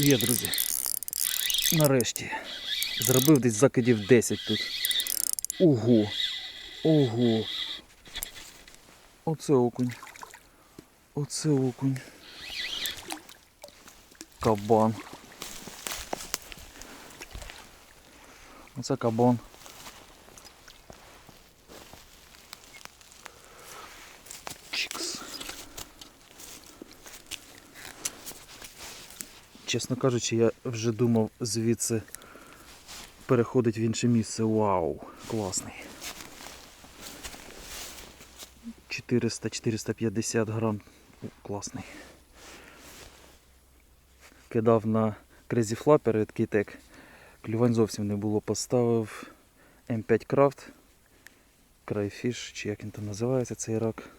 Є, друзі. Нарешті. Зробив десь закидів 10 тут. Ого. Ого. Оце окунь. Оце окунь. Кабан. Оце кабан. Чесно кажучи, я вже думав звідси переходить в інше місце. Вау, класний. 400-450 грам. Класний. Кидав на Crazy Flapper від Kitec. Клювань зовсім не було. Поставив M5 Craft. Crayfish, чи як він там називається цей рак.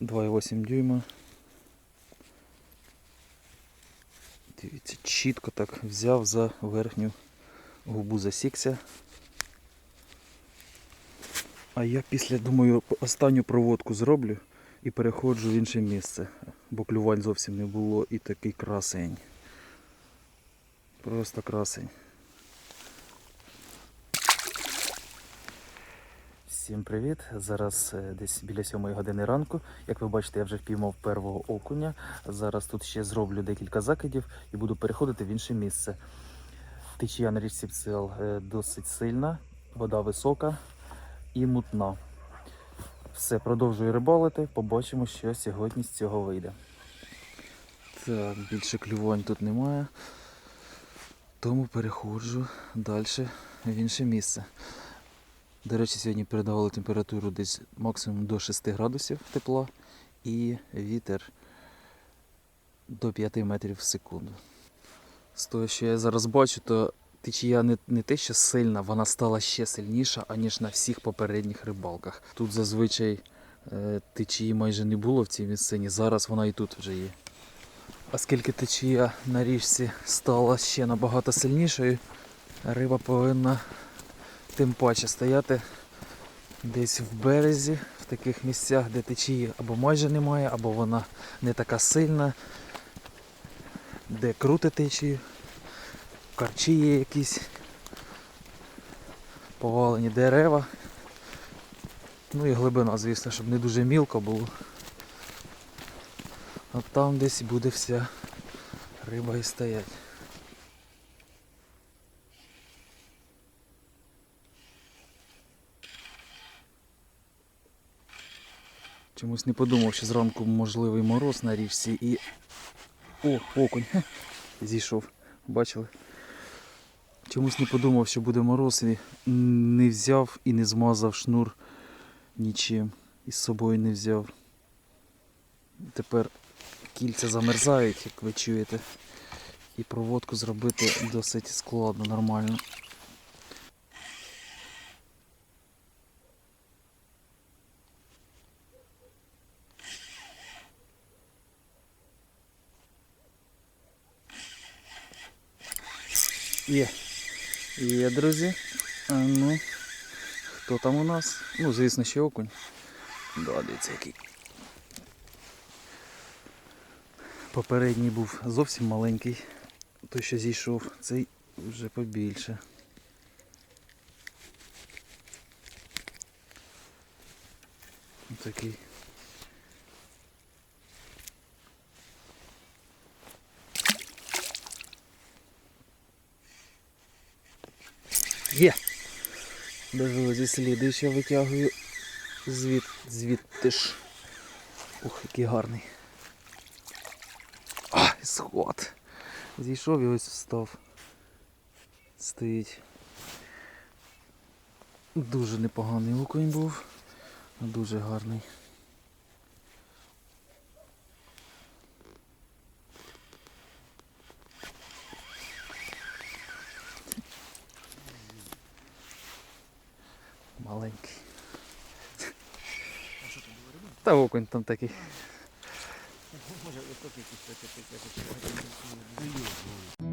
2,8 дюйма. Дивіться, чітко так взяв за верхню губу засікся. А я після, думаю, останню проводку зроблю і переходжу в інше місце, бо клювань зовсім не було і такий красень. Просто красень. Всім привіт! Зараз е, десь біля 7 години ранку. Як ви бачите, я вже впіймав первого окуня. Зараз тут ще зроблю декілька закидів і буду переходити в інше місце. Течія на річці Псел е, досить сильна, вода висока і мутна. Все, продовжую рибалити, побачимо, що сьогодні з цього вийде. Так, більше клювань тут немає. Тому переходжу далі в інше місце. До речі, сьогодні передавали температуру десь максимум до 6 градусів тепла і вітер до 5 метрів в секунду. З того, що я зараз бачу, то течія не, не те, що сильна, вона стала ще сильніша, аніж на всіх попередніх рибалках. Тут зазвичай е, течії майже не було в цій місцині, зараз вона і тут вже є. Оскільки течія на річці стала ще набагато сильнішою, риба повинна тим паче стояти десь в березі, в таких місцях, де течії або майже немає, або вона не така сильна, де крути течію, карчі є якісь, повалені дерева. Ну і глибина, звісно, щоб не дуже мілко було. От там десь буде вся риба і стоять. Чомусь не подумав, що зранку можливий мороз на річці і... О, окунь. Зійшов. Бачили? Чомусь не подумав, що буде мороз і не взяв і не змазав шнур нічим. І з собою не взяв. Тепер кільця замерзають, як ви чуєте. І проводку зробити досить складно, нормально. Є. Є, друзі. А ну. Хто там у нас? Ну, звісно, ще окунь. Да, дивіться який. Попередній був зовсім маленький. Той, що зійшов, цей вже побільше. Такий. Є! Даже зі сліди ще витягую звід, звідти ж. Ух, який гарний. А, сход. Зійшов і ось встав. Стоїть. Дуже непоганий окунь був. Дуже гарний. Маленький. А що там була риба? Та окунь там такий. Може, високий якийсь якось.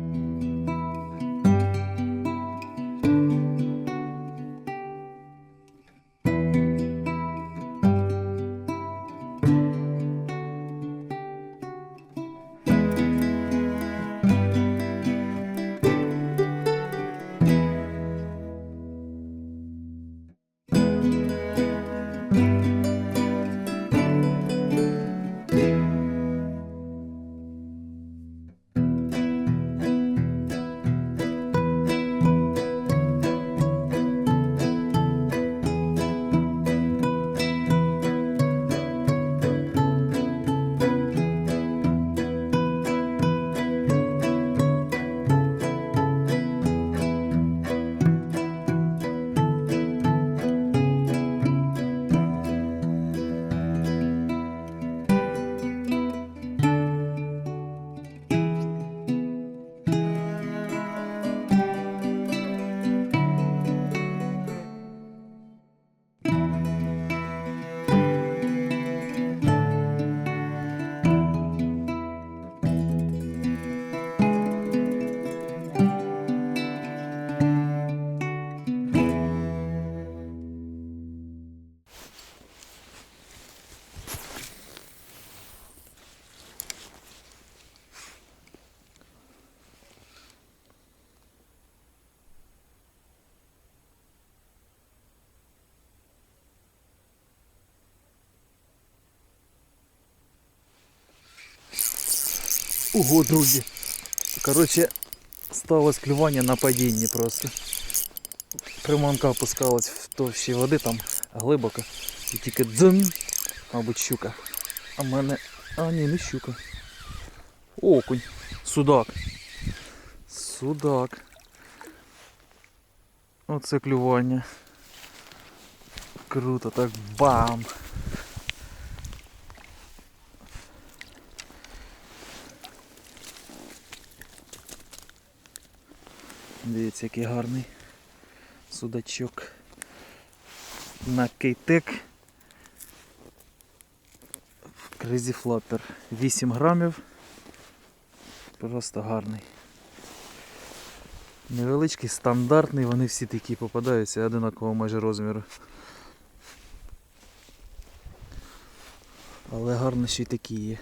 Ого, друзі. Коротше, сталося клювання на падінні просто. Приманка опускалась в товщі води там глибоко. І тільки дзин, мабуть, щука. А в мене. А ні, не щука. Окунь. Судак. Судак. Оце клювання. Круто, так бам! Дивіться, який гарний судачок на кейтек. Crazy Flapper. 8 грамів. Просто гарний. Невеличкий, стандартний, вони всі такі попадаються одинакового майже розміру. Але гарно ще й такі є.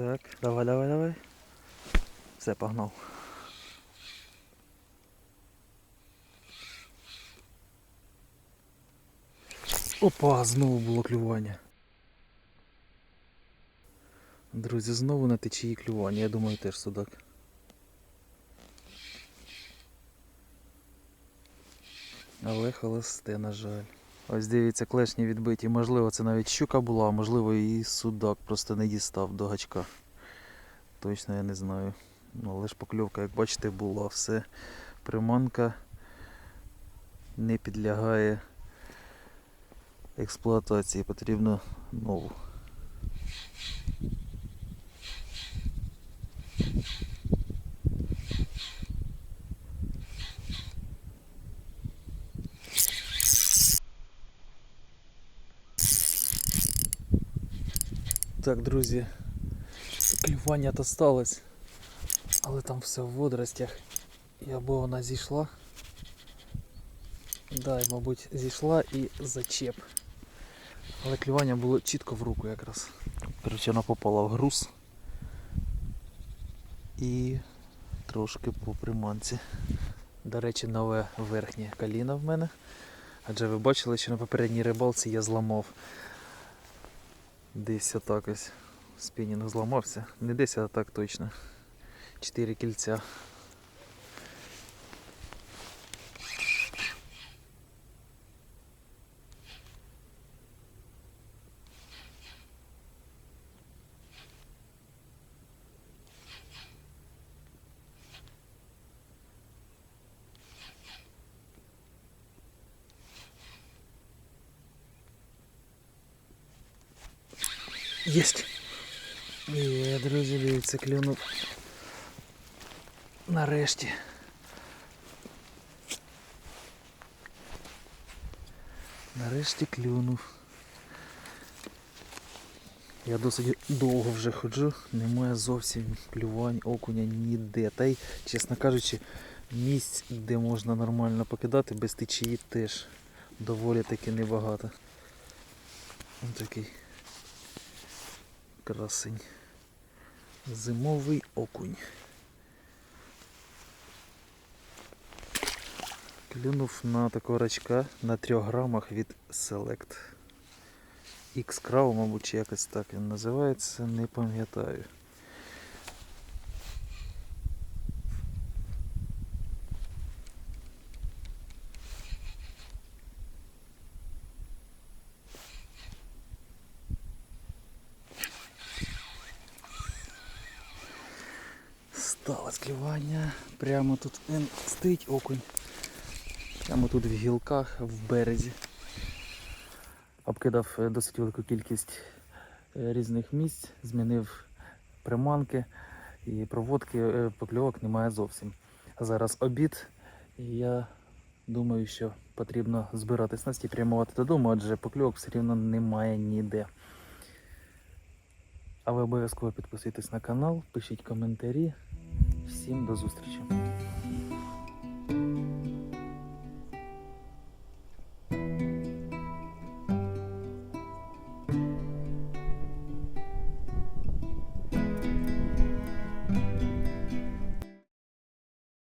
Так, давай, давай, давай. Все, погнав. Опа, знову було клювання. Друзі, знову на течії клювання, я думаю теж судак. Але холосте, на жаль. Ось дивіться, клешні відбиті. Можливо, це навіть щука була, а можливо і судак просто не дістав до гачка. Точно я не знаю. Ну, але ж покльовка, як бачите, була все. Приманка не підлягає експлуатації, потрібно нову. Так, друзі, клювання то сталося, але там все в водоростях. І або вона зійшла. Да, і, мабуть, зійшла і зачеп. Але клювання було чітко в руку якраз. Коротше, вона попала в груз і трошки по приманці. До речі, нове верхнє коліно в мене. Адже ви бачили, що на попередній рибалці я зламав Десь отак ось спінінг зламався. Не десь, а так точно. Чотири кільця. Єсть! Є, друзі, дивіться, клюнув. Нарешті. Нарешті клюнув. Я досить довго вже ходжу, немає зовсім клювань, окуня ніде. Та й, чесно кажучи, місць, де можна нормально покидати, без течії теж доволі таки небагато. Ось такий красень. Зимовий окунь. Клюнув на такого рачка на 3 грамах від Select. X-Crow, мабуть, якось так він називається, не пам'ятаю. Прямо тут стоїть окунь. Прямо тут в гілках, в березі. Обкидав е, досить велику кількість е, різних місць, змінив приманки і проводки е, покльовок немає зовсім. Зараз обід, і я думаю, що потрібно збирати снасті і прямувати додому, адже покльовок все рівно немає ніде. А ви обов'язково підписуйтесь на канал, пишіть коментарі. Всім до зустрічі!